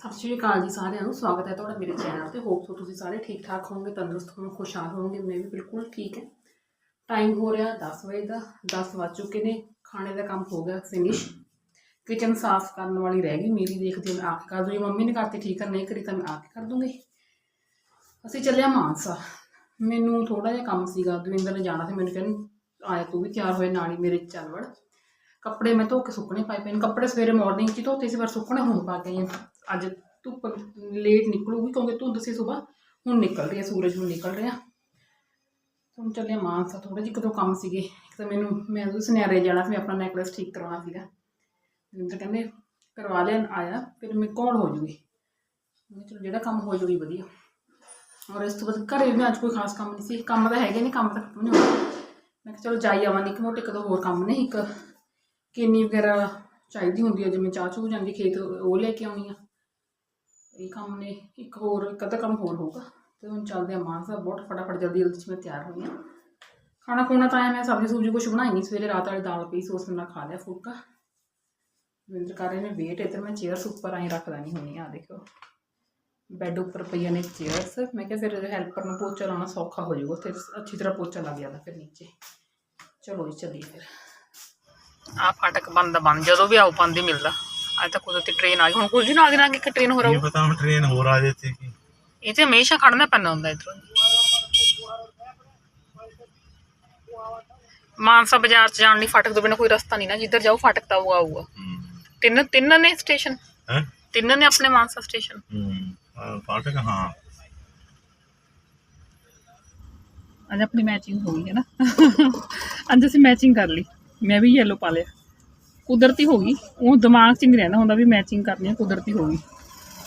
ਸਤਿ ਸ਼੍ਰੀ ਅਕਾਲ ਜੀ ਸਾਰਿਆਂ ਨੂੰ, ਸਵਾਗਤ ਹੈ ਤੁਹਾਡਾ ਮੇਰੇ ਚੈਨਲ ਤੇ। ਹੋਪ ਸੋ ਤੁਸੀਂ ਸਾਰੇ ਠੀਕ ਠਾਕ ਹੋਵੋਗੇ, ਤੰਦਰੁਸਤ ਹੋਵੋਗੇ, ਖੁਸ਼ਹਾਲ ਹੋਵੋਗੇ, ਮੈਂ ਵੀ ਬਿਲਕੁਲ ਠੀਕ ਹੈ। ਟਾਈਮ ਹੋ ਰਿਹਾ 10 ਵਜੇ ਦਾ 10 ਵੱਜ ਚੁੱਕੇ ਨੇ, ਖਾਣੇ ਦਾ ਕੰਮ ਹੋ ਗਿਆ ਫਿਨਿਸ਼ ਕਿਚਨ ਸਾਫ਼ ਕਰਨ ਵਾਲੀ ਰਹਿ ਗਈ, ਮੇਰੀ ਦੇਖਦੀ ਹਾਂ ਮੈਂ ਆਪ ਕਰ ਦੂੰਗੀ। ਮੰਮੀ ਨੇ ਕਰਤੀ ਠੀਕ ਹੈ ਨਹੀਂ ਕਰੀ ਤਾਂ ਮੈਂ ਆਪ ਕਰ ਦੂੰਗੀ। ਅਸੀਂ ਚੱਲਿਆ ਮਾਨਸਾ। ਮੈਨੂੰ ਥੋੜਾ ਜਿਹਾ ਕੰਮ ਸੀਗਾ, ਦਵਿੰਦਰ ਨੇ ਜਾਣਾ ਸੀ ਮੈਨੂੰ ਕਹਿੰਦੇ ਆਇਆ ਤੂੰ ਵੀ ਤਿਆਰ ਹੋਏ ਨਾਲ ਹੀ ਮੇਰੇ ਚੱਲ ਵੜ। ਕੱਪੜੇ ਮੈਂ ਧੋ ਕੇ ਸੁੱਕਣੇ ਪਾਏ ਪਏ ਨੇ, ਕੱਪੜੇ ਸਵੇਰੇ ਮਾਰਨਿੰਗ 'ਚ ਧੋਤੇ ਸੀ, ਪਰ ਸੁੱਕਣੇ ਹੁਣ ਪਾ ਗਏ ਆ। ਅੱਜ ਧੁੱਪ ਲੇਟ ਨਿਕਲੂਗੀ, ਕਿਉਂਕਿ ਧੁੰਦ ਸੀ ਸਵੇਰ ਹੁਣ ਨਿਕਲ ਰਹੀ ਹੈ ਸੂਰਜ ਹੁਣ ਨਿਕਲ ਰਿਹਾ। ਹੁਣ ਚੱਲੇ ਮਾਨਸਾ ਥੋੜੇ ਜਿਹੇ ਕਦੋਂ ਕੰਮ ਸੀਗੇ। ਇੱਕ ਤਾਂ ਮੈਨੂੰ, ਮੈਂ ਉਹ ਸੁਨਿਆਰੇ ਜਾਣਾ ਸੀ, ਮੈਂ ਆਪਣਾ ਨੈਕਲੈਸ ਠੀਕ ਕਰਵਾਉਣਾ ਸੀਗਾ। ਜਿੰਦਰ ਕਹਿੰਦੇ ਕਰਵਾ ਲਿਆ, ਆਇਆ, ਫਿਰ ਮੈਂ ਕੌਣ ਹੋ ਜੂਗੀ? ਮੈਂ ਕਿਹਾ ਚਲੋ ਜਿਹੜਾ ਕੰਮ ਹੋ ਜੂਗੀ ਵਧੀਆ। ਔਰ ਇਸ ਤੋਂ ਬਾਅਦ ਘਰੇ ਵੀ ਅੱਜ ਕੋਈ ਖਾਸ ਕੰਮ ਨਹੀਂ ਸੀ। ਕੰਮ ਤਾਂ ਹੈਗੇ ਨਹੀਂ ਕੰਮ ਤਾਂ ਖਤਮ ਨਹੀਂ ਹੋਇਆ ਮੈਂ ਕਿਹਾ ਚਲੋ ਜਾਈ ਆਵਾਂ ਨਿੱਕੇ ਮੋਟੇ ਕਦੋਂ ਹੋਰ ਕੰਮ ਨੇ, ਇੱਕ ਕਿੰਨੀ ਵਗੈਰਾ ਚਾਹੀਦੀ ਹੁੰਦੀ ਹੈ ਜਿਵੇਂ ਚਾਹ ਚੂਹ ਜਾਂਦੀ, ਖੇਤ ਉਹ ਲੈ ਕੇ ਆਉਣੀ ਆ। ਇਹ ਕੰਮ ਨੇ, ਇੱਕ ਹੋਰ, ਇੱਕ ਅੱਧਾ ਕੰਮ ਹੋਰ ਹੋਊਗਾ। ਤੇ ਹੁਣ ਚੱਲਦੇ ਆ ਮਾਨ ਸਾਹਿਬ ਬਹੁਤ ਫਟਾਫਟ, ਜਲਦੀ ਜਲਦੀ 'ਚ ਮੈਂ ਤਿਆਰ ਹੋਈ ਹਾਂ ਖਾਣਾ ਖੁਣਾ ਤਾਂ ਐਂ ਮੈਂ ਸਬਜ਼ੀ ਸੁਬਜ਼ੀ ਕੁਛ ਬਣਾਈ ਨਹੀਂ ਸਵੇਰੇ ਰਾਤ ਵਾਲੀ ਦਾਲ ਪਈ ਸੀ ਉਸ ਨਾਲ ਖਾ ਲਿਆ ਫੁਲਕਾ। ਵਿੰਦਰ ਕਰ ਰਹੇ ਨੇ ਵੇਟ ਇੱਧਰ ਮੈਂ ਚੇਅਰਸ ਉੱਪਰ ਆਈ ਰੱਖਦਾ ਦੇਣੀ ਹੁੰਦੀ ਆ ਦੇਖੋ। ਬੈੱਡ ਉੱਪਰ ਪਈਆਂ ਨੇ ਚੇਅਰਸ ਮੈਂ ਕਿਹਾ ਫਿਰ ਹੈਲਪਰ ਨੂੰ ਪੋਚਾ ਲਾਉਣਾ ਸੌਖਾ ਹੋ ਜਾਊਗਾ ਫਿਰ ਅੱਛੀ ਤਰ੍ਹਾਂ ਪੋਚਾ ਲੱਗ ਜਾਂਦਾ ਫਿਰ ਨੀਚੇ। ਚਲੋ ਜੀ, ਚੱਲੀਏ ਫਿਰ। ਆ ਫਾਟਕ ਬੰਦ ਬੰਦ ਜਦੋਂ ਵੀ ਆਉ ਹੀ ਮਿਲਦਾ। ਅੱਜ ਤੱਕ ਉਦੋਂ ਤੇ ਟ੍ਰੇਨ ਆ ਗਈ ਹੁਣ ਕੁਝ ਦਿਨ ਆ ਗਏ ਨਾ ਕਿ ਟ੍ਰੇਨ ਹੋ ਇਹ ਰਹੀ ਪਤਾ ਹੁਣ ਟ੍ਰੇਨ ਹੋਰ ਆ ਜਾਤੀ ਕਿ। ਇਹ ਤੇ ਹਮੇਸ਼ਾ ਖੜਨਾ ਪੈਂਦਾ ਹੁੰਦਾ ਇਧਰੋਂ। ਮਾਨਸਾ ਬਾਜ਼ਾਰ ਚ ਜਾਣ ਲਈ ਫਾਟਕ ਤੋਂ ਬਿਨਾਂ ਕੋਈ ਰਸਤਾ ਨਹੀਂ ਨਾ ਜਿੱਧਰ ਜਾਓ ਫਾਟਕ ਤਾਂ ਉਹ ਆਊਗਾ। ਤਿੰਨ ਤਿੰਨ ਨੇ ਸਟੇਸ਼ਨ ਹੈ? ਤਿੰਨ ਨੇ ਆਪਣੇ ਮਾਨਸਾ ਸਟੇਸ਼ਨ ਹੂੰ ਫਾਟਕ ਹਾਂ। ਅੱਜ ਆਪਣੀ ਮੈਚਿੰਗ ਹੋ ਗਈ ਹੈ ਨਾ। ਅੱਜ ਅਸੀਂ ਮੈਚਿੰਗ ਕਰ ਲਈ। ਮੈਂ ਵੀ ਯੈਲੋ ਪਾ ਲਿਆ। ਕੁਦਰਤੀ ਹੋ ਗਈ। ਉਹ ਦਿਮਾਗ 'ਚ ਨਹੀਂ ਰਹਿੰਦਾ ਹੁੰਦਾ ਵੀ ਮੈਚਿੰਗ ਕਰਨੀ ਹੈ ਕੁਦਰਤੀ ਹੋ ਗਈ।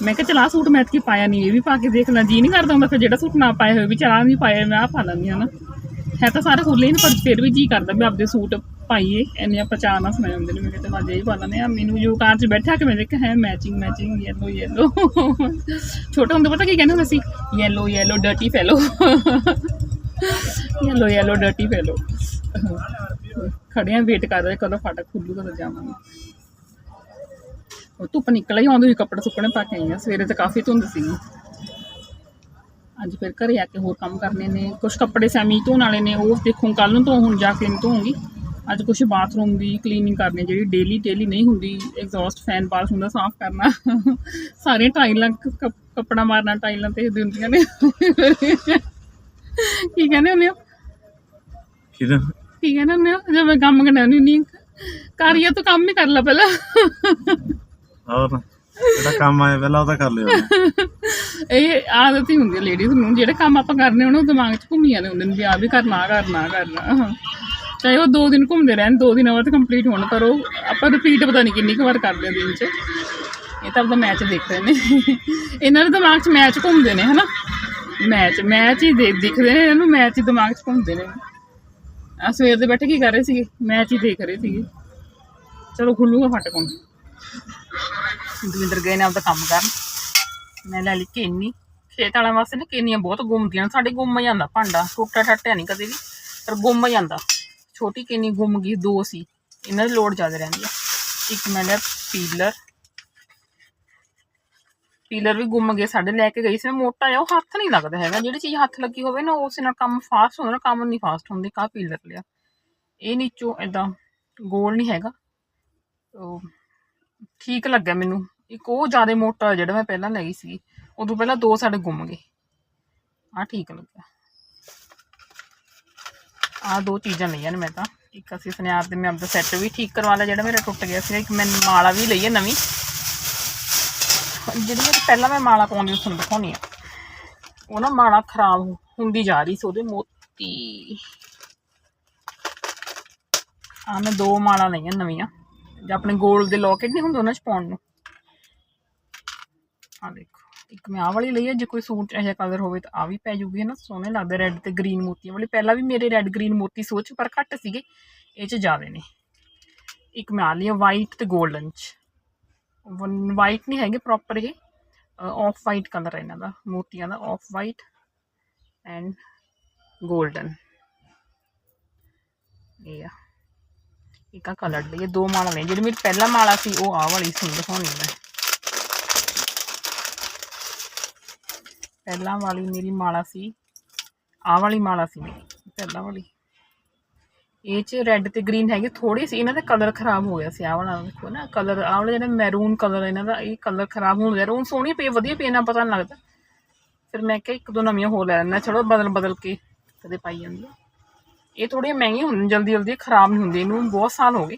ਮੈਂ ਕਿਹਾ ਚਲ ਸੂਟ ਮੈਚ ਕੇ ਪਾਇਆ ਨਹੀਂ ਇਹ ਵੀ ਪਾ ਕੇ ਦੇਖ ਲਾਂ। ਜੀ ਨਹੀਂ ਕਰਦਾ ਹੁੰਦਾ ਫਿਰ ਜਿਹੜਾ ਸੂਟ ਨਾ ਪਾਇਆ ਹੋਵੇ ਵੀ ਚਲਾ ਨਹੀਂ ਪਾਇਆ ਮੈਂ ਆਹ ਪਾ ਲੈਂਦੀ ਹਾਂ ਨਾ। ਹੈ ਤਾਂ ਸਾਰੇ ਖੁੱਲੇ ਨੇ, ਪਰ ਫਿਰ ਵੀ ਜੀ ਕਰਦਾ ਵੀ ਆਪਦੇ ਸੂਟ ਪਾਈਏ, ਇੰਨੇ ਆਪਾਂ ਚਾਅ ਨਾਲ ਸੁਣਾਏ ਹੁੰਦੇ ਨੇ। ਮੈਂ ਕਿਹਾ ਚੱਲ ਅੱਜ ਪਾ ਲੈਂਦੇ ਆ ਮੈਨੂੰ ਜੋ ਕਾਰ 'ਚ ਬੈਠਾ ਕੇ ਮੈਂ ਦੇਖਿਆ, ਹੈ ਮੈਚਿੰਗ ਮੈਚਿੰਗ ਯੈਲੋ ਯੈਲੋ ਛੋਟੇ ਹੁੰਦੇ ਪਤਾ ਕੀ ਕਹਿੰਦੇ ਹੁੰਦੇ ਸੀ? Yellow yellow dirty fellow yellow yellow dirty fellow ਖੜੇ ਆ ਵੇਟ ਕਰ ਰਹੇ, ਕਦੋਂ ਫਾਟਕ ਖੁੱਲੂ, ਕਦੋਂ ਜਾਵਾਂਗੇ। ਉਹ ਧੁੱਪ ਨਿਕਲ ਹੀ ਆਉਂਦੀ ਕੱਪੜੇ ਸੁੱਕਣੇ ਪਾ ਕੇ ਆਈ ਆ ਸਵੇਰੇ ਤਾਂ ਕਾਫੀ ਧੁੰਦ ਸੀਗੀ ਅੱਜ ਫਿਰ ਘਰੇ ਆ ਕੇ ਹੋਰ ਕੰਮ ਕਰਨੇ ਨੇ। ਕੁਝ ਕੱਪੜੇ ਸੈਮੀ ਧੋਣ ਵਾਲੇ ਨੇ, ਉਹ ਦੇਖੂ ਕੱਲ ਨੂੰ ਧੋ, ਹੁਣ ਜਾ ਕੇ ਧੋਉਂਗੀ ਅੱਜ ਕੁਝ ਬਾਥਰੂਮ ਦੀ ਕਲੀਨਿੰਗ ਕਰਨੀ ਜਿਹੜੀ ਡੇਲੀ ਡੇਲੀ ਨਹੀਂ ਹੁੰਦੀ। ਐਗਜ਼ੌਸਟ ਫੈਨ ਬਾਲ ਹੁੰਦਾ, ਸਾਫ਼ ਕਰਨਾ। ਸਾਰੇ ਟਾਈਲਾਂ ਕੱਪੜਾ ਮਾਰਨਾ ਟਾਈਲਾਂ ਤੇ ਦਿੰਦੀਆਂ ਨੇ। ਕੀ ਕਹਿੰਦੇ ਹੁੰਦੇ ਹੋ ਕਿਹਦਾ ਕੀ ਕਹਿੰਦੇ ਹੁੰਦੇ ਹੋ ਜਦ ਮੈਂ ਕੰਮ ਕਰਨਾ ਨਹੀਂ ਕਰੀਏ ਤੂੰ ਕੰਮ ਹੀ ਕਰ ਲੈ ਪਹਿਲਾਂ। ਹੋਰ ਜਿਹੜਾ ਕੰਮ ਆਇਆ ਪਹਿਲਾਂ ਉਹ ਤਾਂ ਕਰ ਲਿਓ। ਇਹ ਆਦਤ ਹੀ ਹੁੰਦੀ ਹੈ ਲੇਡੀਜ਼ ਨੂੰ ਜਿਹੜੇ ਕੰਮ ਆਪਾਂ ਕਰਨੇ ਉਹਨਾਂ ਦਿਮਾਗ 'ਚ ਘੁੰਮੀ ਜਾਂਦੇ ਹੁੰਦੇ ਨੇ ਵੀ ਆ ਵੀ ਕਰਨਾ ਕਰਨਾ ਕਰਨਾ। ਚਾਹੇ ਉਹ ਦੋ ਦਿਨ ਘੁੰਮਦੇ ਰਹਿਣ ਦੋ ਦਿਨਾਂ ਬਾਅਦ ਕੰਪਲੀਟ ਹੋਣ ਪਰ ਉਹ ਆਪਾਂ ਰਿਪੀਟ ਪਤਾ ਨਹੀਂ ਕਿੰਨੀ ਕੁ ਵਾਰ ਕਰਦੇ ਆ ਦਿਨ 'ਚ। ਇਹ ਤਾਂ ਆਪਦਾ ਮੈਚ ਦੇਖ ਰਹੇ ਨੇ। ਇਹਨਾਂ ਦੇ ਦਿਮਾਗ 'ਚ ਮੈਚ ਘੁੰਮਦੇ ਨੇ ਹਨਾ? ਮੈਚ ਮੈਚ ਹੀ ਦੇ ਦਿਖਦੇ ਨੇ ਇਹਨਾਂ ਮੈਚ ਹੀ ਦਿਮਾਗ 'ਚ ਘੁੰਮਦੇ ਨੇ। ਆ ਸਵੇਰ ਦੇ ਬੈਠੇ ਕੀ ਕਰ ਰਹੇ ਸੀਗੇ? ਮੈਚ ਹੀ ਦੇਖ ਰਹੇ ਸੀਗੇ। ਚਲੋ ਖੁੱਲੂਗਾ ਫਟਕ ਹੁਣ ਦਵਿੰਦਰ ਗਏ ਨੇ ਆਪਦਾ ਕੰਮ ਕਰਨ। ਮੈਂ ਲੈ ਲਈ ਕੇਨੀ। ਖੇਤ ਵਾਲਿਆਂ ਵਾਸਤੇ ਨਾ ਕੇਨੀਆਂ ਬਹੁਤ ਗੁੰਮਦੀਆਂ ਨੇ। ਸਾਡੇ ਗੁੰਮ ਜਾਂਦਾ ਭਾਂਡਾ। ਟੁੱਟਾ ਟੱਟਿਆ ਨਹੀਂ ਕਦੇ ਵੀ। ਪਰ ਗੁੰਮ ਜਾਂਦਾ। ਛੋਟੀ ਕੇਨੀ ਗੁੰਮ ਗਈ, ਦੋ ਸੀ। ਇਹਨਾਂ ਦੀ ਲੋੜ ਜ਼ਿਆਦਾ ਰਹਿੰਦੀ ਆ। ਇੱਕ ਮੈਂ ਲਿਆ ਪੀਲਰ। ਪੀਲਰ ਵੀ ਗੁੰਮ ਗਏ, ਸਾਡੇ ਲੈ ਕੇ ਗਈ ਸੀ ਮੈਂ ਮੋਟਾ ਜਿਹਾ, ਉਹ ਹੱਥ ਨਹੀਂ ਲੱਗਦਾ ਹੈਗਾ, ਜਿਹੜੀ ਚੀਜ਼ ਹੱਥ ਲੱਗੀ ਹੋਵੇ ਨਾ ਉਸ ਨਾਲ ਕੰਮ ਫਾਸਟ ਹੁੰਦਾ ਨਾ ਕੰਮ ਨਹੀਂ ਫਾਸਟ ਹੁੰਦੇ ਕਾ ਪੀਲਰ ਲਿਆ। ਇਹ ਨੀਚੋਂ ਇਦਾਂ ਗੋਲ ਨਹੀਂ ਹੈਗਾ। ਉਹ ਠੀਕ ਲੱਗਿਆ ਮੈਨੂੰ। ਇੱਕ ਉਹ ਜ਼ਿਆਦਾ ਮੋਟਾ ਜਿਹੜਾ ਮੈਂ ਪਹਿਲਾਂ ਲਈ ਸੀ ਉਦੋਂ ਪਹਿਲਾਂ ਦੋ ਸਾਡੇ ਗੁੰਮ ਗਏ। ਆ ਠੀਕ ਲੱਗਿਆ। ਆ ਦੋ ਚੀਜ਼ਾਂ ਲਈਆਂ ਨੇ ਮੈਂ ਤਾਂ। ਇੱਕ ਅਸੀਂ ਸੁਨਿਆਰ ਦੇ ਮੈਂ ਆਪਦਾ ਸੈੱਟ ਵੀ ਠੀਕ ਕਰਵਾ ਲਿਆ, ਜਿਹੜਾ ਮੇਰਾ ਟੁੱਟ ਗਿਆ ਸੀ ਇੱਕ ਮੈਂ ਮਾਲਾ ਵੀ ਲਈ ਹੈ ਨਵੀਂ। ਜਿਹੜੀ ਮੇਰੀ ਪਹਿਲਾਂ ਮੈਂ ਮਾਲਾ ਪਾਉਂਦੀ ਉਸ ਨੂੰ ਦਿਖਾਉਣੀ ਆ ਉਹ ਨਾ ਮਾਲਾ ਖਰਾਬ ਹੁੰਦੀ ਜਾ ਰਹੀ ਸੀ, ਉਹਦੇ ਮੋਤੀ। ਆ ਮੈਂ ਦੋ ਮਾਲਾ ਲਈਆਂ ਨਵੀਆਂ। ਜਾਂ ਆਪਣੇ 골ਡ ਦੇ ਲੋਕਟ ਨਹੀਂ ਹੁੰਦੇ ਉਹਨਾਂ ਚ ਪਾਉਣ ਨੂੰ। ਆ ਦੇਖੋ, ਇੱਕ ਮੈਂ ਆਹ ਵਾਲੀ ਲਈ ਹੈ, ਜੇ ਕੋਈ ਸੂਟ ਇਹੋ ਕਲਰ ਹੋਵੇ ਤਾਂ ਆ ਵੀ ਪੈ ਜੂਗੀ, ਹੈ ਨਾ? ਸੋਹਣੇ ਲੱਗਦੇ ਰੈੱਡ ਤੇ ਗ੍ਰੀਨ ਮੋਤੀਆਂ ਵਾਲੇ। ਪਹਿਲਾਂ ਵੀ ਮੇਰੇ ਰੈੱਡ ਗ੍ਰੀਨ ਮੋਤੀ ਸੋਚ ਪਰ ਘੱਟ ਸੀਗੇ, ਇਹ ਚ ਜ਼ਿਆਦੇ ਨੇ। ਇੱਕ ਮੈਂ ਆ ਲਈ ਵਾਈਟ ਤੇ 골ਡਨ ਚ। ਵਾਈਟ ਨਹੀਂ ਹੈਗੇ ਪ੍ਰੋਪਰ ਇਹ ਆਫ ਵਾਈਟ ਕਲਰ ਹੈ ਇਹਨਾਂ ਦਾ, ਮੋਤੀਆਂ ਦਾ ਆਫ ਵਾਈਟ ਐਂਡ 골ਡਨ ਇਹ ਆ। ਇੱਕ ਆ ਕਲਰ ਲਈ ਇਹ ਦੋ ਮਾਲਾ ਨੇ ਜਿਹੜੀ ਮੇਰੀ ਪਹਿਲਾ ਮਾਲਾ ਸੀ, ਉਹ ਆਹ ਵਾਲੀ ਸੀ, ਦਿਖਾਉਣੀ ਮੈਂ। ਪਹਿਲਾਂ ਵਾਲੀ ਮੇਰੀ ਮਾਲਾ ਸੀ, ਆਹ ਵਾਲੀ ਮਾਲਾ ਸੀ ਮੇਰੀ, ਪਹਿਲਾਂ ਵਾਲੀ। ਇਹ ਚ ਰੈੱਡ ਤੇ ਗ੍ਰੀਨ ਹੈਗੇ ਥੋੜੀ ਸੀ, ਇਹਨਾਂ ਦਾ ਕਲਰ ਖਰਾਬ ਹੋ ਗਿਆ ਸੀ, ਆਹ ਵਾਲਾ ਦੇਖੋ ਨਾ ਕਲਰ ਆਹ ਵਾਲਾ ਜਿਹੜਾ ਮੈਰੂਨ ਕਲਰ ਇਹਨਾਂ ਦਾ, ਇਹ ਕਲਰ ਖਰਾਬ ਹੋਣ ਗਿਆ ਰੂਨ ਸੋਹਣੀ ਪਈ, ਵਧੀਆ ਪਈ ਨਾ ਪਤਾ ਨਹੀਂ ਲੱਗਦਾ। ਫਿਰ ਮੈਂ ਕਿਹਾ ਇੱਕ ਦੋ ਨਵੀਆਂ ਹੋਰ ਲੈ ਲੈਣਾ ਚਲੋ ਬਦਲ ਬਦਲ ਕੇ ਕਦੇ ਪਾਈ ਜਾਂਦੀ ਇਹ ਥੋੜੀਆਂ ਮਹਿੰਗੀਆਂ ਹੁੰਦੀਆਂ, ਜਲਦੀ ਜਲਦੀ ਖਰਾਬ ਨਹੀਂ ਹੁੰਦੀ ਇਹਨੂੰ ਬਹੁਤ ਸਾਲ ਹੋ ਗਏ।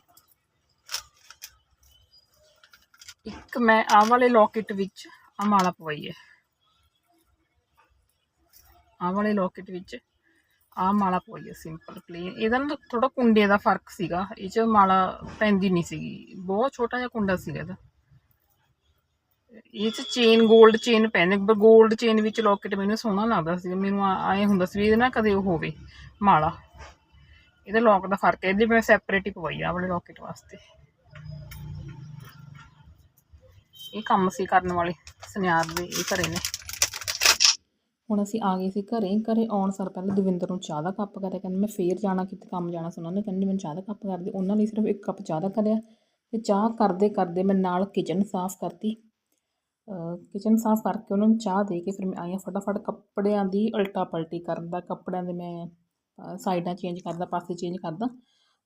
ਇੱਕ ਮੈਂ ਆਹ ਵਾਲੇ ਲੋਕਟ ਵਿੱਚ ਆ ਮਾਲਾ ਪਵਾਈ ਹੈ। ਆਹ ਵਾਲੇ ਲੋਕਟ ਵਿੱਚ ਆਹ ਮਾਲਾ ਪਵਾਈ ਹੈ ਸਿੰਪਲ ਪਲੇਨ ਇਹਦਾ ਨਾ ਥੋੜਾ ਕੁੰਡੇ ਦਾ ਫ਼ਰਕ ਸੀਗਾ। ਇਹ ਚ ਮਾਲਾ ਪੈਂਦੀ ਨਹੀਂ ਸੀਗੀ। ਬਹੁਤ ਛੋਟਾ ਜਿਹਾ ਕੁੰਡਾ ਸੀਗਾ ਇਹਦਾ। ਇਹ ਚ ਚੇਨ 골ਡ ਚੇਨ ਪੈਣੇ ਪਰ 골ਡ ਚੇਨ ਵਿੱਚ ਲੋਕਟ ਮੈਨੂੰ ਸੋਹਣਾ ਲੱਗਦਾ ਸੀ। ਮੈਨੂੰ ਆਏ ਹੁੰਦਾ ਸੀ ਵੀ ਇਹਦੇ ਨਾਲ ਕਦੇ ਉਹ ਹੋਵੇ ਮਾਲਾ। ਇਹਦਾ ਲੋਕ ਦਾ ਫ਼ਰਕ ਹੈ। ਇਹਦੀ ਮੈਂ ਸੈਪਰੇਟ ਹੀ ਪਵਾਈ ਆ ਵਾਲੇ ਲੋਕਟ ਵਾਸਤੇ। ਇਹ ਕੰਮ ਸੀ ਕਰਨ ਵਾਲੇ, ਸੁਨਿਆਰ ਦੇ, ਇਹ ਘਰੇ ਨੇ। ਹੁਣ ਅਸੀਂ ਆ ਗਏ ਸੀ ਘਰੇ ਘਰੇ ਆਉਣ ਸਾਰ ਪਹਿਲਾਂ ਦਵਿੰਦਰ ਨੂੰ ਚਾਹ ਦਾ ਕੱਪ ਕਰਿਆ ਕਹਿੰਦੇ ਮੈਂ ਫੇਰ ਜਾਣਾ, ਕਿਤੇ ਕੰਮ ਜਾਣਾ ਸੀ ਉਹਨਾਂ ਨੇ ਕਹਿੰਦੇ ਮੈਨੂੰ ਚਾਹ ਦਾ ਕੱਪ ਕਰ ਦੇ, ਉਹਨਾਂ ਲਈ ਸਿਰਫ ਇੱਕ ਕੱਪ ਚਾਹ ਦਾ ਕਰਿਆ ਤੇ ਚਾਹ ਕਰਦੇ ਕਰਦੇ ਮੈਂ ਨਾਲ ਕਿਚਨ ਸਾਫ਼ ਕਰਤੀ। ਕਿਚਨ ਸਾਫ਼ ਕਰਕੇ ਉਹਨਾਂ ਨੂੰ ਚਾਹ ਦੇ ਕੇ ਫਿਰ ਮੈਂ ਆਈ ਹਾਂ ਫਟਾਫਟ ਕੱਪੜਿਆਂ ਦੀ ਉਲਟਾ ਪਲਟੀ ਕਰਨ ਦਾ, ਕੱਪੜਿਆਂ ਦੇ ਮੈਂ ਸਾਈਡਾਂ ਚੇਂਜ ਕਰਦਾ ਪਾਸੇ ਚੇਂਜ ਕਰਦਾ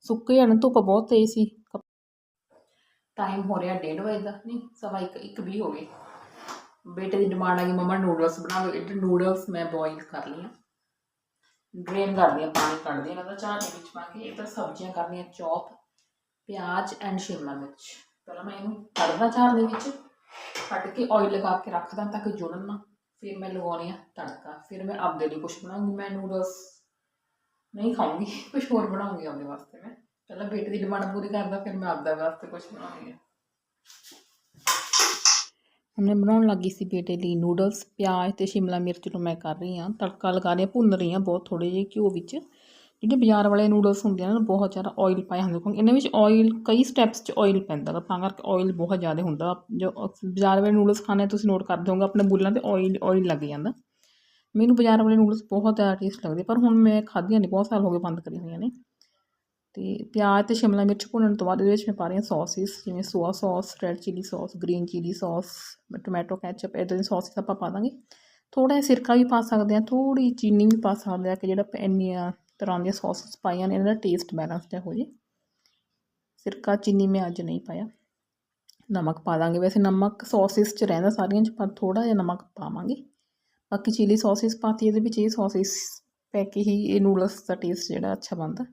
ਸੁੱਕੇ ਜਾਣ ਧੁੱਪ ਬਹੁਤ ਤੇਜ਼ ਸੀ। ਟਾਈਮ ਹੋ ਰਿਹਾ 1:30 ਵਜੇ ਦਾ, ਨਹੀਂ, ਸਵਾ ਇੱਕ ਇੱਕ ਵੀ ਹੋ ਗਏ। ਬੇਟੇ ਦੀ ਡਿਮਾਂਡ ਆ ਗਈ ਮਮਾ ਨੂਡਲਸ ਬਣਾਓ ਇਹ ਨੂਡਲਸ ਮੈਂ ਬੋਇਲ ਕਰ ਲਈਆਂ ਡਰੇਨ ਕਰਦੀ ਹਾਂ ਪਾਣੀ ਕੱਢਦੀ ਹਾਂ ਇਹਨਾਂ ਦਾ ਚਾਹ ਦੇ ਵਿੱਚ ਪਾ ਕੇ ਇੱਧਰ ਸਬਜ਼ੀਆਂ ਕਰਨੀਆਂ, ਚੌਪ, ਪਿਆਜ਼ ਐਂਡ ਸ਼ਿਮਲਾ ਮਿਰਚ। ਪਹਿਲਾਂ ਮੈਂ ਇਹਨੂੰ ਕੱਢਦਾ ਚਾਰ ਦੇ ਵਿੱਚ ਕੱਢ ਕੇ ਆਇਲ ਲਗਾ ਕੇ ਰੱਖਦਾ ਤਾਂ ਕਿ ਜੁੜਨ ਨਾ। ਫਿਰ ਮੈਂ ਲਗਾਉਣੀ ਆ ਤੜਕਾ। ਫਿਰ ਮੈਂ ਆਪਦੇ ਲਈ ਕੁਝ ਬਣਾਉਂਗੀ। ਮੈਂ ਨੂਡਲਸ ਨਹੀਂ ਖਾਉਂਗੀ ਕੁਝ ਹੋਰ ਬਣਾਉਂਗੀ ਆਪਦੇ ਵਾਸਤੇ ਮੈਂ। ਪਹਿਲਾਂ ਬੇਟੇ ਦੀ ਡਿਮਾਂਡ ਪੂਰੀ ਕਰਦਾ, ਫਿਰ ਮੈਂ ਆਪਦਾ ਵਾਸਤੇ ਕੁਝ ਬਣਾਉਂਗੀ ਹੁਣ ਮੈਂ ਬਣਾਉਣ ਲੱਗੀ ਸੀ ਬੇਟੇ ਲਈ ਨੂਡਲਸ, ਪਿਆਜ਼ ਤੇ ਸ਼ਿਮਲਾ ਮਿਰਚ ਨੂੰ ਮੈਂ ਕਰ ਰਹੀ ਹਾਂ। ਤੜਕਾ ਲਗਾ ਰਹੀ ਹਾਂ ਭੁੰਨ ਰਹੀ ਹਾਂ ਬਹੁਤ ਥੋੜੇ ਜਿਹੇ ਘਿਓ ਵਿੱਚ। ਜਿਹੜੇ ਬਾਜ਼ਾਰ ਵਾਲੇ ਨੂਡਲਸ ਹੁੰਦੇ ਆ ਨਾ, ਬਹੁਤ ਜ਼ਿਆਦਾ ਆਇਲ ਪਾਇਆ ਹੁੰਦਾ ਕਿਉਂਕਿ ਇਹਨਾਂ ਵਿੱਚ ਆਇਲ ਕਈ ਸਟੈਪਸ 'ਚ ਆਇਲ ਪੈਂਦਾ ਗਾ ਤਾਂ ਕਰਕੇ ਆਇਲ ਬਹੁਤ ਜ਼ਿਆਦਾ ਹੁੰਦਾ ਜੋ ਬਾਜ਼ਾਰ ਵਾਲੇ ਨੂਡਲਸ ਖਾਣੇ ਤੁਸੀਂ ਨੋਟ ਕਰਦੇ ਹੋਗੇ ਆਪਣੇ ਬੁੱਲਾਂ ਤੇ ਆਇਲ ਆਇਲ ਲੱਗ ਜਾਂਦਾ। ਮੈਨੂੰ ਬਾਜ਼ਾਰ ਵਾਲੇ ਨੂਡਲਸ ਬਹੁਤ ਜ਼ਿਆਦਾ ਟੇਸਟ ਲੱਗਦੇ, ਪਰ ਹੁਣ ਮੈਂ ਖਾਧੀਆਂ ਨਹੀਂ ਬਹੁਤ ਸਾਲ ਹੋ ਗਏ ਬੰਦ ਕਰੀ ਹੋਈਆਂ ਨੇ। ਤੇ ਪਿਆਜ਼ ਤੇ ਸ਼ਿਮਲਾ ਮਿਰਚ ਭੁੰਨਣ ਤੋਂ ਬਾਅਦ ਇਹਦੇ ਵਿੱਚ ਮੈਂ ਪਾ ਰਹੀ ਹਾਂ ਸੌਸਿਸ, ਜਿਵੇਂ soya sauce, red chilli sauce, green chilli sauce, tomato ketchup ਇੱਦਾਂ ਦੀ ਸੌਸਿਸ ਆਪਾਂ ਪਾ ਦਾਂਗੇ। ਥੋੜ੍ਹਾ ਜਿਹਾ ਸਿਰਕਾ ਵੀ ਪਾ ਸਕਦੇ ਹਾਂ, ਥੋੜ੍ਹੀ ਚੀਨੀ ਵੀ ਪਾ ਸਕਦੇ ਹਾਂ, ਕਿ ਜਿਹੜਾ ਇੰਨੀਆਂ ਤਰ੍ਹਾਂ ਦੀਆਂ ਸੌਸਿਸ ਪਾਈਆਂ ਨੇ ਇਹਨਾਂ ਦਾ ਟੇਸਟ ਬੈਲੈਂਸਡ ਹੋ ਜੇ। ਸਿਰਕਾ, ਚੀਨੀ ਮੈਂ ਅੱਜ ਨਹੀਂ ਪਾਇਆ। ਨਮਕ ਪਾ ਦਾਂਗੇ। ਵੈਸੇ ਨਮਕ ਸੌਸਿਸ 'ਚ ਰਹਿੰਦਾ ਸਾਰੀਆਂ 'ਚ, ਪਰ ਥੋੜ੍ਹਾ ਜਿਹਾ ਨਮਕ ਪਾਵਾਂਗੇ। ਬਾਕੀ ਚਿਲੀ ਸੌਸਿਸ ਪਾਤੀ, ਇਹਦੇ ਵਿੱਚ ਇਹ ਸੌਸਿਸ ਪੈ ਕੇ ਹੀ ਇਹ ਨੂਡਲਸ ਦਾ ਟੇਸਟ ਜਿਹੜਾ ਅੱਛਾ ਬਣਦਾ।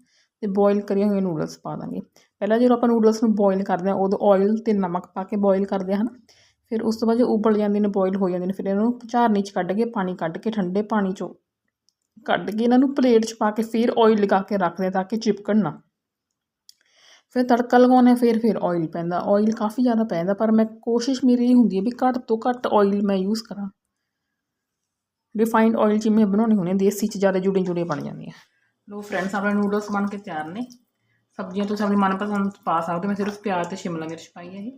ਤੇ ਬੋਇਲ ਕਰੀਆਂ ਹੋਈਆਂ ਨੂਡਲਸ ਪਾ ਦਾਂਗੇ। ਪਹਿਲਾਂ ਜਦੋਂ ਆਪਾਂ ਨੂਡਲਸ ਨੂੰ ਬੋਇਲ ਕਰਦੇ ਹਾਂ, ਉਦੋਂ ਆਇਲ ਤੇ ਨਮਕ ਪਾ ਕੇ ਬੋਇਲ ਕਰਦੇ ਹਾਂ, ਹਨਾ? ਫਿਰ ਉਸ ਤੋਂ ਬਾਅਦ ਜੋ ਉਬਲ ਜਾਂਦੇ ਨੇ ਬੋਇਲ ਹੋ ਜਾਂਦੇ ਨੇ, ਫਿਰ ਇਹਨਾਂ ਨੂੰ ਝਾਰਨੀ 'ਚ ਕੱਢ ਕੇ, ਪਾਣੀ ਕੱਢ ਕੇ, ਠੰਡੇ ਪਾਣੀ 'ਚੋਂ ਕੱਢ ਕੇ ਇਹਨਾਂ ਨੂੰ ਪਲੇਟ 'ਚ ਪਾ ਕੇ ਫਿਰ ਆਇਲ ਲਗਾ ਕੇ ਰੱਖਦੇ ਹਾਂ ਤਾਂ ਕਿ ਚਿਪਕਣ ਨਾ। ਫਿਰ ਤੜਕਾ ਲਗਾਉਂਦੇ ਹਾਂ, ਫਿਰ ਫਿਰ ਆਇਲ ਪੈਂਦਾ। ਆਇਲ ਕਾਫੀ ਜ਼ਿਆਦਾ ਪੈਂਦਾ, ਪਰ ਮੈਂ ਕੋਸ਼ਿਸ਼ ਮੇਰੀ ਇਹ ਹੁੰਦੀ ਹੈ ਵੀ ਘੱਟ ਤੋਂ ਘੱਟ ਆਇਲ ਮੈਂ ਯੂਜ਼ ਕਰਾਂ। ਰਿਫਾਈਨਡ ਆਇਲ ਜਿਵੇਂ ਬਣਾਉਣੀ ਹੁੰਦੀ ਦੇਸੀ 'ਚ ਜ਼ਿਆਦਾ ਜੁੜੇ ਜੁੜੇ ਬਣ ਜਾਂਦੀਆਂ ਲੋ ਫਰੈਂਡਸ ਆਪਣੇ ਨੂਡਲਸ ਬਣ ਕੇ ਤਿਆਰ ਨੇ। ਸਬਜ਼ੀਆਂ ਤੁਸੀਂ ਆਪਣੀ ਮਨਪਸੰਦ ਪਾ ਸਕਦੇ ਹੋ। ਮੈਂ ਸਿਰਫ ਪਿਆਜ਼ ਤੇ ਸ਼ਿਮਲਾ ਮਿਰਚ ਪਾਈ ਹੈ ਇਹ।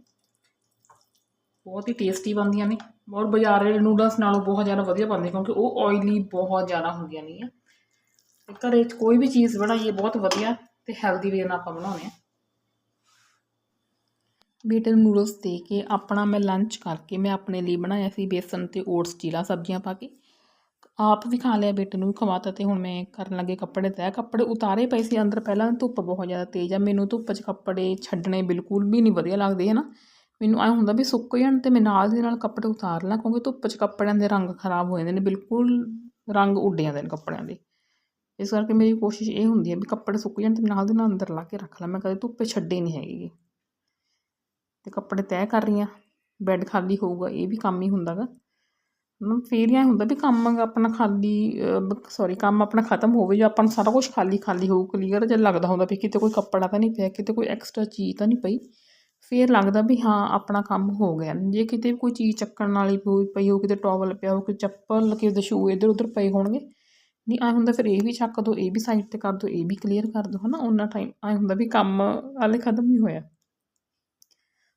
ਬਹੁਤ ਹੀ ਟੇਸਟੀ ਬਣਦੀਆਂ ਨੇ। ਔਰ ਬਾਜ਼ਾਰ ਦੇ ਨੂਡਲਸ ਨਾਲੋਂ ਬਹੁਤ ਜ਼ਿਆਦਾ ਵਧੀਆ ਬਣਦੇ ਕਿਉਂਕਿ ਉਹ ਆਇਲੀ ਬਹੁਤ ਜ਼ਿਆਦਾ ਹੁੰਦੀਆਂ ਨੇ। ਆ ਤੇ ਘਰੇ 'ਚ ਕੋਈ ਵੀ ਚੀਜ਼ ਬਣਾਈਏ, ਬਹੁਤ ਵਧੀਆ ਤੇ ਹੈਲਦੀ ਵੇ ਨਾਲ ਆਪਾਂ ਬਣਾਉਂਦੇ ਆ ਬੇਟੇ ਨੂੰ ਨੂਡਲਸ ਦੇ ਕੇ ਆਪਣਾ ਮੈਂ ਲੰਚ ਕਰਕੇ ਮੈਂ ਆਪਣੇ ਲਈ ਬਣਾਇਆ ਸੀ ਬੇਸਨ ਤੇ ਓਟਸ ਚੀਲਾ ਸਬਜ਼ੀਆਂ ਪਾ ਕੇ। ਆਪ ਵੀ ਖਾ ਲਿਆ ਬੇਟੇ ਨੂੰ ਵੀ ਖਵਾਤਾ ਤੇ ਹੁਣ ਮੈਂ ਕਰਨ ਲੱਗੇ ਕੱਪੜੇ ਤੈਅ। ਕੱਪੜੇ ਉਤਾਰੇ ਪਏ ਸੀ ਅੰਦਰ ਪਹਿਲਾਂ, ਧੁੱਪ ਬਹੁਤ ਜ਼ਿਆਦਾ ਤੇਜ਼ ਆ। ਮੈਨੂੰ ਧੁੱਪ 'ਚ ਕੱਪੜੇ ਛੱਡਣੇ ਬਿਲਕੁਲ ਵੀ ਨਹੀਂ ਵਧੀਆ ਲੱਗਦੇ ਹੈ ਨਾ ਮੈਨੂੰ ਐਂ ਹੁੰਦਾ ਵੀ ਸੁੱਕ ਜਾਣ ਤੇ ਮੈਂ ਨਾਲ ਦੀ ਨਾਲ ਕੱਪੜੇ ਉਤਾਰ ਲਾਂ, ਕਿਉਂਕਿ ਧੁੱਪ 'ਚ ਕੱਪੜਿਆਂ ਦੇ ਰੰਗ ਖਰਾਬ ਹੋ ਜਾਂਦੇ ਨੇ, ਬਿਲਕੁਲ ਰੰਗ ਉੱਡ ਜਾਂਦੇ ਨੇ ਕੱਪੜਿਆਂ ਦੇ। ਇਸ ਕਰਕੇ ਮੇਰੀ ਕੋਸ਼ਿਸ਼ ਇਹ ਹੁੰਦੀ ਹੈ ਵੀ ਕੱਪੜੇ ਸੁੱਕ ਜਾਣ ਤੇ ਨਾਲ ਦੇ ਨਾਲ ਅੰਦਰ ਲਾ ਕੇ ਰੱਖ ਲਾਂ। ਮੈਂ ਕਦੇ ਧੁੱਪੇ ਛੱਡੇ ਨਹੀਂ ਹੈਗੇ। ਤੇ ਕੱਪੜੇ ਤੈਅ ਕਰ ਰਹੀ ਹਾਂ ਬੈੱਡ ਖਾਲੀ ਹੋਊਗਾ, ਇਹ ਵੀ ਕੰਮ ਹੀ ਹੁੰਦਾ ਗਾ ਫਿਰ ਇਹ ਹੁੰਦਾ ਵੀ ਕੰਮ ਆਪਣਾ ਖਾਲੀ ਸੌਰੀ ਕੰਮ ਆਪਣਾ ਖਤਮ ਹੋਵੇ ਜਾਂ ਆਪਾਂ ਨੂੰ ਸਾਰਾ ਕੁਝ ਖਾਲੀ ਖਾਲੀ ਹੋਊ ਕਲੀਅਰ ਜਿਹਾ ਲੱਗਦਾ ਹੁੰਦਾ ਵੀ ਕਿਤੇ ਕੋਈ ਕੱਪੜਾ ਤਾਂ ਨਹੀਂ ਪਿਆ, ਕਿਤੇ ਕੋਈ ਐਕਸਟਰਾ ਚੀਜ਼ ਤਾਂ ਨਹੀਂ ਪਈ, ਫਿਰ ਲੱਗਦਾ ਵੀ ਹਾਂ ਆਪਣਾ ਕੰਮ ਹੋ ਗਿਆ। ਜੇ ਕਿਤੇ ਕੋਈ ਚੀਜ਼ ਚੱਕਣ ਵਾਲੀ ਪਈ ਹੋ ਕਿਤੇ ਟਾਵਲ ਪਿਆ ਹੋ ਕੋਈ ਚੱਪਲ ਕਿਤੇ ਸ਼ੂ ਇੱਧਰ ਉੱਧਰ ਪਏ ਹੋਣਗੇ, ਨਹੀਂ ਐਂ ਹੁੰਦਾ ਫਿਰ ਇਹ ਵੀ ਚੱਕ ਦਿਓ ਇਹ ਵੀ ਸਾਈਡ 'ਤੇ ਕਰ ਦਿਓ ਇਹ ਵੀ ਕਲੀਅਰ ਕਰ ਦਿਓ ਹੈ ਨਾ ਉਹਨਾਂ ਟਾਈਮ ਐਂ ਹੁੰਦਾ ਵੀ ਕੰਮ ਹਾਲੇ ਖਤਮ ਨਹੀਂ ਹੋਇਆ।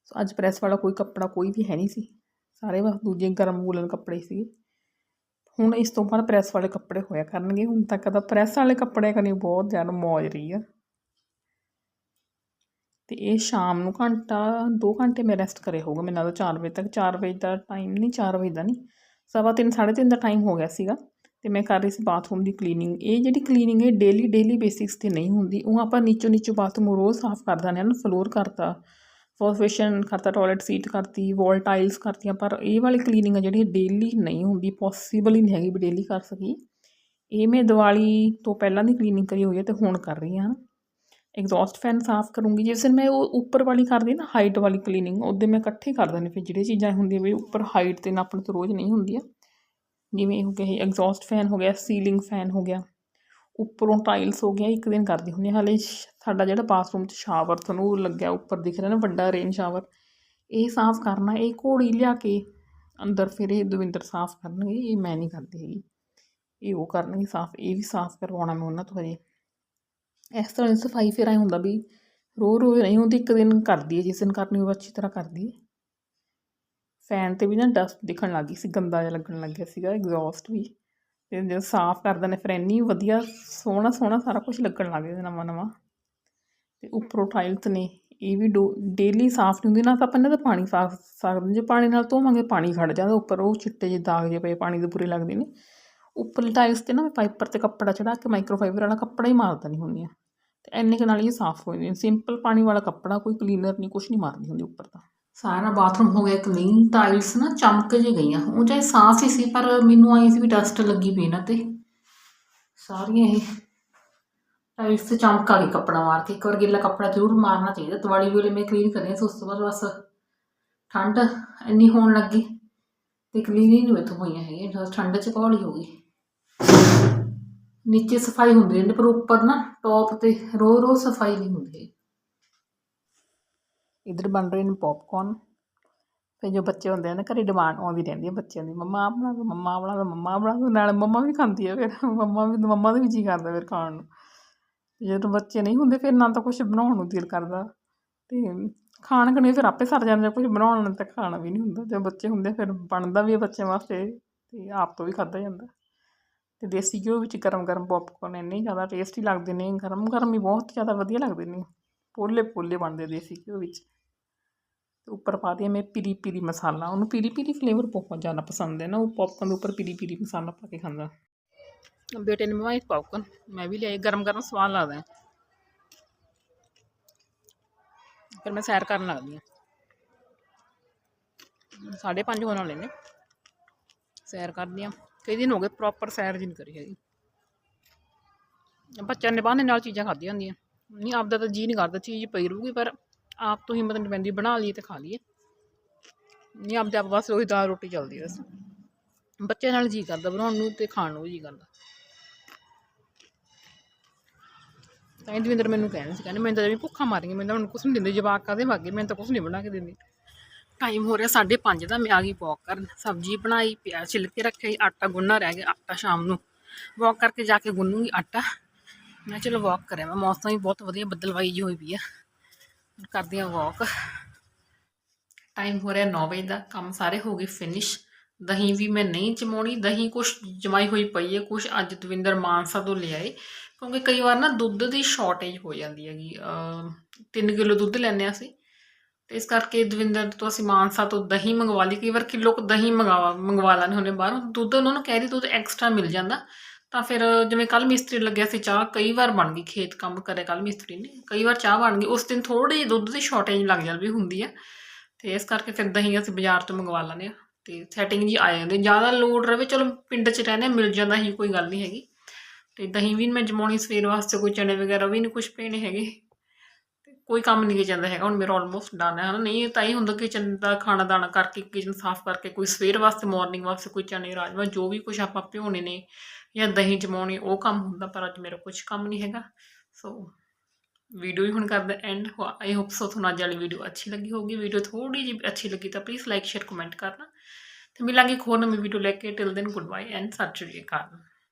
ਸੋ ਅੱਜ ਪ੍ਰੈਸ ਵਾਲਾ ਕੋਈ ਕੱਪੜਾ ਕੋਈ ਵੀ ਹੈ ਨਹੀਂ ਸੀ। ਸਾਰੇ ਬਸ ਦੂਜੇ ਗਰਮ ਵੂਲਨ ਕੱਪੜੇ ਸੀਗੇ। ਹੁਣ ਇਸ ਤੋਂ ਬਾਅਦ ਪ੍ਰੈਸ ਵਾਲੇ ਕੱਪੜੇ ਹੋਇਆ ਕਰਨਗੇ, ਹੁਣ ਤੱਕ ਤਾਂ ਪ੍ਰੈਸ ਵਾਲੇ ਕੱਪੜੇ ਕਰਨੀ ਬਹੁਤ ਜ਼ਿਆਦਾ ਮੌਜ ਰਹੀ ਆ। ਤੇ ਇਹ ਸ਼ਾਮ ਨੂੰ ਘੰਟਾ 2 ਘੰਟੇ ਮੈਂ ਰੈਸਟ ਕਰੇ ਹੋਊਗਾ, ਮੈਨੂੰ ਲੱਗਦਾ 4 ਵਜੇ ਤੱਕ 4 ਵਜੇ ਦਾ ਟਾਈਮ ਨਹੀਂ 4 ਵਜੇ ਦਾ ਨਹੀਂ, ਸਵਾ ਤਿੰਨ, ਸਾਢੇ ਤਿੰਨ ਦਾ ਟਾਈਮ ਹੋ ਗਿਆ ਸੀਗਾ। ਤੇ ਮੈਂ ਕਰ ਰਹੀ ਸੀ ਬਾਥਰੂਮ ਦੀ ਕਲੀਨਿੰਗ ਇਹ ਜਿਹੜੀ ਕਲੀਨਿੰਗ ਹੈ ਡੇਲੀ ਡੇਲੀ ਬੇਸਿਕਸ ਤੇ ਨਹੀਂ ਹੁੰਦੀ, ਉਹ ਆਪਾਂ ਨੀਚੋਂ ਨੀਚੋਂ ਬਾਥਰੂਮ ਰੋਜ਼ ਸਾਫ਼ ਕਰ ਦਿੰਦੇ ਹਨ ਫਲੋਰ ਕਰਤਾ। ਫੋਰਫੇਸ਼ਨ ਕਰਤਾ ਟਾਇਲਟ ਸੀਟ ਕਰਤੀ ਵਾਲ ਟਾਈਲਸ ਕਰਤੀਆਂ, ਪਰ ਇਹ ਵਾਲੀ ਕਲੀਨਿੰਗ ਆ ਜਿਹੜੀ ਡੇਲੀ ਨਹੀਂ ਹੁੰਦੀ ਪੋਸੀਬਲ ਹੀ ਨਹੀਂ ਹੈਗੀ ਵੀ ਡੇਲੀ ਕਰ ਸਕੀ। ਇਹ ਮੈਂ ਦੀਵਾਲੀ ਤੋਂ ਪਹਿਲਾਂ ਦੀ ਕਲੀਨਿੰਗ ਕਰੀ ਹੋਈ ਹੈ ਤੇ ਹੁਣ ਕਰ ਰਹੀ ਹਾਂ। ਐਗਜ਼ੌਸਟ ਫੈਨ ਸਾਫ਼ ਕਰੂੰਗੀ। ਜਿਸ ਦਿਨ ਮੈਂ ਉਹ ਉੱਪਰ ਵਾਲੀ ਕਰਦੀ ਨਾ ਹਾਈਟ ਵਾਲੀ ਕਲੀਨਿੰਗ ਉਹਦੇ ਮੈਂ ਇਕੱਠੇ ਕਰ ਦਿੰਦੀ ਫਿਰ ਜਿਹੜੇ ਚੀਜ਼ਾਂ ਹੁੰਦੀਆਂ ਵੀ ਉੱਪਰ ਹਾਈਟ ਤੇ ਨਾ ਆਪਣੇ ਤੋਂ ਰੋਜ਼ ਨਹੀਂ ਹੁੰਦੀਆਂ। ਜਿਵੇਂ ਇਹ ਹੋ ਗਿਆ ਐਗਜ਼ੌਸਟ ਫੈਨ ਹੋ ਗਿਆ ਸੀਲਿੰਗ ਫੈਨ ਹੋ ਗਿਆ, ਉੱਪਰੋਂ ਟਾਈਲਸ ਹੋ ਗਿਆ, ਇੱਕ ਦਿਨ ਕਰਦੀ ਹੁੰਦੀ ਹਾਂ। ਹਾਲੇ ਸਾਡਾ ਜਿਹੜਾ ਬਾਥਰੂਮ 'ਚ ਸ਼ਾਵਰ ਤੁਹਾਨੂੰ ਉਹ ਲੱਗਿਆ ਉੱਪਰ ਦਿਖ ਰਿਹਾ ਨਾ, ਵੱਡਾ ਰੇਨ ਸ਼ਾਵਰ ਇਹ ਸਾਫ਼ ਕਰਨਾ, ਇਹ ਘੋੜੀ ਲਿਆ ਕੇ ਅੰਦਰ ਫਿਰ ਇਹ ਦਵਿੰਦਰ ਸਾਫ਼ ਕਰਨਗੇ, ਇਹ ਮੈਂ ਨਹੀਂ ਕਰਦੀ ਹੈਗੀ। ਇਹ ਉਹ ਕਰਨਗੇ ਸਾਫ਼, ਇਹ ਵੀ ਸਾਫ਼ ਕਰਵਾਉਣਾ ਮੈਂ ਉਹਨਾਂ ਤੋਂ ਹਜੇ। ਇਸ ਤਰ੍ਹਾਂ ਦੀ ਸਫ਼ਾਈ ਫਿਰ ਐਂ ਹੁੰਦਾ ਵੀ ਰੋ ਰੋ ਨਹੀਂ ਹੁੰਦੀ, ਇੱਕ ਦਿਨ ਕਰਦੀ ਹੈ, ਜਿਸ ਦਿਨ ਕਰਨੀ ਉਹ ਅੱਛੀ ਤਰ੍ਹਾਂ ਕਰਦੀ ਹੈ। ਫੈਨ ਤੇ ਵੀ ਨਾ ਡਸਟ ਦਿਖਣ ਲੱਗ ਗਈ ਸੀ, ਗੰਦਾ ਜਿਹਾ ਲੱਗਣ ਲੱਗ ਗਿਆ ਸੀਗਾ ਐਗਜ਼ੌਸਟ ਵੀ। ਤੇ ਜਦੋਂ ਸਾਫ਼ ਕਰਦੇ ਨੇ ਫਿਰ ਇੰਨੀ ਵਧੀਆ ਸੋਹਣਾ ਸੋਹਣਾ ਸਾਰਾ ਕੁਝ ਲੱਗਣ ਲੱਗ ਗਿਆ ਨਵਾਂ ਨਵਾਂ ਤੇ ਉੱਪਰੋਂ ਟਾਇਲਸ ਨੇ ਇਹ ਵੀ ਡੋ ਡੇਲੀ ਸਾਫ਼ ਨਹੀਂ ਹੁੰਦੀ, ਨਾ ਤਾਂ ਆਪਾਂ ਇਹਨਾਂ ਦਾ ਪਾਣੀ ਸਾਫ਼ ਸਕਦੇ ਜੇ ਪਾਣੀ ਨਾਲ ਧੋਵਾਂਗੇ, ਪਾਣੀ ਖੜ ਜਾਂਦਾ, ਉੱਪਰ ਉਹ ਚਿੱਟੇ ਜਿਹੇ ਦਾਗ ਜਿਹੇ ਪਏ, ਪਾਣੀ ਦੇ ਬੁਰੇ ਲੱਗਦੇ ਨੇ। ਉੱਪਰਲੀ ਟਾਇਲਸ ਤੇ ਨਾ ਮੈਂ ਪਾਈਪਰ ਤੇ ਕੱਪੜਾ ਚੜਾ ਕੇ ਮਾਈਕਰੋਫਾਈਬਰ ਵਾਲਾ ਕੱਪੜਾ ਹੀ ਮਾਰਦਾ ਨਹੀਂ ਹੁੰਦੀ ਹਾਂ ਤੇ ਇੰਨੇ ਕੁ ਨਾਲ ਹੀ ਇਹ ਸਾਫ਼ ਹੋ ਜਾਂਦੀ ਸਿੰਪਲ ਪਾਣੀ ਵਾਲਾ ਕੱਪੜਾ, ਕੋਈ ਕਲੀਨਰ ਨਹੀਂ, ਕੁਛ ਨਹੀਂ ਮਾਰਦੀ ਹੁੰਦੀ ਉੱਪਰ ਤਾਂ। ਸਾਰਾ ਬਾਥਰੂਮ ਹੋ ਗਿਆ ਕਲੀਨ ਟਾਈਲਸ ਨਾ, ਚਮਕ ਜੇ ਗਈਆਂ। ਉਹ ਚਾਹੇ ਸਾਫ਼ ਹੀ ਸੀ, ਪਰ ਮੈਨੂੰ ਆਈ ਸੀ ਵੀ ਡਸਟ ਲੱਗੀ ਪਈ ਨਾ ਤੇ। ਸਾਰੀਆਂ ਇਹ ਟਾਈਲਸ ਤੇ ਚਮਕ ਆ ਗਈ ਕੱਪੜਾ ਮਾਰ ਕੇ। ਇੱਕ ਵਾਰ ਗਿੱਲਾ ਕੱਪੜਾ ਜ਼ਰੂਰ ਮਾਰਨਾ ਚਾਹੀਦਾ। ਦਿਵਾਲੀ ਵੇਲੇ ਮੈਂ ਕਲੀਨ ਕਰਿਆ ਸੀ ਉਸ ਤੋਂ ਬਾਅਦ ਬਸ ਠੰਡ ਇੰਨੀ ਹੋਣ ਲੱਗੀ ਤੇ ਕਲੀਨ ਹੀ ਨਹੀਂ ਮੈਥੋਂ ਹੋਈਆਂ ਹੈਗੀਆਂ, ਬਸ ਠੰਡ ਚ ਘੋਲੀ ਹੋ ਗਈ। ਨੀਚੇ ਸਫ਼ਾਈ ਹੁੰਦੀ ਰਹਿੰਦੀ, ਪਰ ਉੱਪਰ ਨਾ ਟੌਪ ਤੇ ਰੋ ਰੋ ਸਫ਼ਾਈ ਨਹੀਂ ਹੁੰਦੀ ਇਧਰ ਬਣ ਰਹੇ ਨੇ ਪੌਪਕੌਰਨ ਫਿਰ ਜੋ ਬੱਚੇ ਹੁੰਦੇ ਆ ਨਾ, ਘਰੇ ਡਿਮਾਂਡ ਆਉਂਦੀ ਰਹਿੰਦੀ ਹੈ ਬੱਚਿਆਂ ਦੀ। ਮੰਮਾ ਆਹ ਬਣਾ ਦੋ, ਮੰਮਾ ਬਣਾ ਦੋ, ਮੰਮਾ ਬਣਾ ਦਿਓ ਨਾਲ ਮੰਮਾ ਵੀ ਖਾਂਦੀ ਹੈ ਫਿਰ। ਮੰਮਾ ਵੀ, ਮੰਮਾ ਦਾ ਵੀ ਜੀ ਕਰਦਾ ਫਿਰ ਖਾਣ ਨੂੰ। ਜਦੋਂ ਬੱਚੇ ਨਹੀਂ ਹੁੰਦੇ ਫਿਰ ਨਾ ਤਾਂ ਕੁਝ ਬਣਾਉਣ ਨੂੰ ਦਿਲ ਕਰਦਾ। ਤੇ ਖਾਣ ਕਣੇ ਫਿਰ ਆਪੇ ਸਰ ਜਾਂਦਾ ਕੁਝ ਬਣਾਉਣ ਨੂੰ ਤਾਂ ਖਾਣਾ ਵੀ ਨਹੀਂ ਹੁੰਦਾ। ਜਦੋਂ ਬੱਚੇ ਹੁੰਦੇ ਫਿਰ ਬਣਦਾ ਵੀ ਹੈ ਬੱਚਿਆਂ ਵਾਸਤੇ ਤੇ ਆਪ ਤੋਂ ਵੀ ਖਾਧਾ ਜਾਂਦਾ। ਤੇ ਦੇਸੀ ਘਿਓ ਵਿੱਚ ਗਰਮ ਗਰਮ ਪੌਪਕੌਰਨ ਇੰਨੇ ਜ਼ਿਆਦਾ ਟੇਸਟੀ ਲੱਗਦੇ ਨੇ, ਗਰਮ ਗਰਮ ਹੀ ਬਹੁਤ ਜ਼ਿਆਦਾ ਵਧੀਆ ਲੱਗਦੇ ਨੇ। ਪੋਲੇ ਪੋਲੇ ਬਣਦੇ ਦੇਸੀ ਘਿਓ ਵਿੱਚ। ਤੇ ਉੱਪਰ ਪਾ ਦਿਆ ਮੈਂ ਪੀਰੀ ਪੀਰੀ ਮਸਾਲਾ, ਉਹਨੂੰ ਪੀਰੀ ਪੀਰੀ ਫਲੇਵਰ ਬਹੁਤ ਜ਼ਿਆਦਾ ਪਸੰਦ ਹੈ ਨਾ, ਉਹ ਪੌਪਕੌਰਨ ਦੇ ਉੱਪਰ ਪੀਰੀ ਪੀਰੀ ਮਸਾਲਾ ਪਾ ਕੇ ਖਾਂਦਾ। ਬੇਟੇ ਨੇ ਮੰਗਵਾਈ ਪੌਪਕੌਰਨ ਮੈਂ ਵੀ ਲਿਆਈ, ਗਰਮ ਗਰਮ ਸਵਾਦ ਲੱਗਦਾ ਹੈ। ਫਿਰ ਮੈਂ ਸੈਰ ਕਰਨ ਲੱਗਦੀ ਹਾਂ। ਸਾਢੇ ਪੰਜ ਹੋਣ ਵਾਲੇ ਨੇ। ਸੈਰ ਕਰਦੀ ਹਾਂ। ਕਈ ਦਿਨ ਹੋ ਗਏ ਪ੍ਰੋਪਰ ਸੈਰ ਜੀ ਕਰੀ ਹੈਗੀ। ਬੱਚਿਆਂ ਨੇ ਬਹਾਨੇ ਨਾਲ ਚੀਜ਼ਾਂ ਖਾਧੀਆਂ ਹੁੰਦੀਆਂ। ਨਹੀਂ, ਆਪਦਾ ਤਾਂ ਜੀ ਨਹੀਂ ਕਰਦਾ, ਚੀਜ਼ ਪਈ ਰਹੂਗੀ, ਪਰ ਆਪ ਤੋਂ ਹਿੰਮਤ ਨਹੀਂ ਪੈਂਦੀ, ਬਣਾ ਲਈਏ ਤੇ ਖਾ ਲਈਏ। ਨਹੀਂ, ਆਪਦੇ ਆਪ ਬਸ ਉਹੀ ਦਾਲ ਰੋਟੀ ਚੱਲਦੀ ਬਸ ਬੱਚਿਆਂ ਨਾਲ ਜੀ ਕਰਦਾ, ਬਣਾਉਣ ਨੂੰ ਤੇ ਖਾਣ ਨੂੰ ਵੀ ਜੀ ਕਰਦਾ। ਤਾਂ ਇਹ ਦਵਿੰਦਰ ਮੈਨੂੰ ਕਹਿੰਦੇ ਸੀ, ਕਹਿੰਦੇ ਮੈਂ ਤਾਂ ਵੀ ਭੁੱਖਾ ਮਾਰੀਆਂ ਮੈਂ ਤਾਂ ਹੁਣ ਕੁਛ ਨਹੀਂ ਦਿੰਦੇ, ਜਵਾਕ ਕਾਦੇ ਵਾਗੇ ਮੈਂ ਤਾਂ ਕੁਛ ਨਹੀਂ ਬਣਾ ਕੇ ਦਿੰਦੀ। ਟਾਈਮ ਹੋ ਰਿਹਾ 5:30 ਦਾ, ਮੈਂ ਆ ਗਈ ਵਾਕ ਕਰਨ। ਸਬਜ਼ੀ ਬਣਾਈ ਪਿਆ ਛਿਲਕੇ ਰੱਖਿਆ ਆਟਾ ਗੁੰਨਾ ਰਹਿ ਗਿਆ, ਆਟਾ ਸ਼ਾਮ ਨੂੰ। ਵਾਕ ਕਰਕੇ ਜਾ ਕੇ ਗੁੰਨੂਗੀ ਆਟਾ। ਮੈਂ ਚਲੋ ਵਾਕ ਕਰਿਆ ਮੈਂ, ਮੌਸਮ ਵੀ ਬਹੁਤ ਵਧੀਆ, ਬੱਦਲਵਾਈ ਜਿਹੀ ਹੋਈ ਵੀ ਆ। ਕਰਦੀ ਆ ਵਾਕ ਟਾਈਮ ਹੋ ਰਿਹਾ 9 ਵਜੇ ਦਾ, ਕੰਮ ਸਾਰੇ ਹੋ ਗਏ ਫਿਨਿਸ਼ ਦਹੀਂ ਵੀ ਮੈਂ ਨਹੀਂ ਜਮਾਉਣੀ ਦਹੀਂ ਕੁਛ ਜਮਾਈ ਹੋਈ ਪਈ ਹੈ ਕੁਛ ਅੱਜ ਦਵਿੰਦਰ ਮਾਨਸਾ ਤੋਂ ਲਿਆਏ ਕਿਉਂਕਿ ਕਈ ਵਾਰ ਨਾ ਦੁੱਧ ਦੀ ਸ਼ਾਰਟੇਜ ਹੋ ਜਾਂਦੀ ਹੈਗੀ। 3 ਕਿਲੋ ਦੁੱਧ ਲੈਂਦੇ ਹਾਂ ਅਸੀਂ। ਤੇ ਇਸ ਕਰਕੇ ਦਵਿੰਦਰ ਤੋਂ ਅਸੀਂ ਮਾਨਸਾ ਤੋਂ ਦਹੀਂ ਮੰਗਵਾ ਲਈ। ਕਈ ਵਾਰ ਕਿਲੋ ਕੁ ਦਹੀਂ ਮੰਗਵਾ ਮੰਗਵਾ ਲੈਣੇ ਹੁੰਦੇ ਬਾਹਰੋਂ। ਦੁੱਧ ਉਹਨਾਂ ਨੂੰ ਕਹਿ ਰਹੀ ਦੁੱਧ ਐਕਸਟਰਾ ਮਿਲ ਜਾਂਦਾ। ਤਾਂ ਫਿਰ ਜਿਵੇਂ ਕੱਲ ਮਿਸਤਰੀ ਲੱਗਿਆ ਸੀ ਚਾਹ ਕਈ ਵਾਰ ਬਣ ਗਈ ਖੇਤ ਕੰਮ ਕਰੇ ਕੱਲ ਮਿਸਤਰੀ ਨੇ। ਕਈ ਵਾਰ ਚਾਹ ਬਣ ਗਈ। ਉਸ ਦਿਨ ਥੋੜੀ ਜਿਹੀ ਦੁੱਧ ਦੀ ਸ਼ਾਰਟੇਜ ਲੱਗ ਜਾਂਦੀ ਹੁੰਦੀ ਹੈ ਤੇ ਇਸ ਕਰਕੇ ਫਿਰ ਦਹੀਂ ਅਸੀਂ ਬਾਜ਼ਾਰ ਤੋਂ ਮੰਗਵਾ ਲੈਂਦੇ ਹਾਂ। ਤੇ ਸੈਟਿੰਗ ਜੀ ਆ ਜਾਂਦੀ। ਜ਼ਿਆਦਾ ਲੋਡ ਰਵੇ ਚਲੋ ਪਿੰਡ 'ਚ ਰਹਿੰਦੇ ਹਾਂ, ਮਿਲ ਜਾਂਦਾ ਹੀ ਕੋਈ ਗੱਲ ਨਹੀਂ ਹੈਗੀ। ਤੇ ਦਹੀਂ ਵੀ ਨੀ ਮੈਂ ਜਮਾਉਣੀ, ਸਵੇਰ ਵਾਸਤੇ ਕੋਈ ਚਣੇ ਵਗੈਰਾ ਵੀ ਨਹੀਂ ਕੁਝ ਪੀਣੇ ਹੈਗੇ। ਤੇ ਕੋਈ ਕੰਮ ਨਹੀਂ ਜਾਂਦਾ ਹੈਗਾ, ਹੁਣ ਮੇਰਾ ਆਲਮੋਸਟ ਡਨ ਹੈ, ਹਨਾ? ਨਹੀਂ ਤਾਂ ਹੀ ਹੁੰਦਾ ਕਿਚਨ ਦਾ ਖਾਣਾ ਦਾਣਾ ਕਰਕੇ ਕਿਚਨ ਸਾਫ਼ ਕਰਕੇ, ਕੋਈ ਸਵੇਰ ਵਾਸਤੇ ਮਾਰਨਿੰਗ ਵਾਸਤੇ ਕੋਈ ਚਣੇ ਰਾਜਮਾ ਜੋ ਵੀ ਕੁਝ ਆਪਾਂ ਭਿਉਣੇ ਨੇ ਜਾਂ ਦਹੀਂ ਜਮਾਉਣੀ, ਉਹ ਕੰਮ ਹੁੰਦਾ, ਪਰ ਅੱਜ ਮੇਰਾ ਕੁਝ ਕੰਮ ਨਹੀਂ ਹੈਗਾ। ਸੋ ਵੀਡੀਓ ਵੀ ਹੁਣ ਕਰਦਾ ਐਂਡ ਆਈ ਹੋਪ ਸੋ ਤੁਹਾਨੂੰ ਅੱਜ ਵਾਲੀ ਵੀਡੀਓ ਅੱਛੀ ਲੱਗੀ ਹੋਗੀ ਵੀਡੀਓ ਥੋੜੀ ਜਿਹੀ ਅੱਛੀ ਲੱਗੀ ਤਾਂ ਪਲੀਜ਼ ਲਾਈਕ ਸ਼ੇਅਰ ਕਮੈਂਟ ਕਰਨਾ। ਤੇ ਮਿਲਾਂਗੇ ਇੱਕ ਹੋਰ ਨਵੀਂ ਵੀਡੀਓ ਲੈ ਕੇ। Till then goodbye and ਸਤਿ ਸ਼੍ਰੀ ਅਕਾਲ।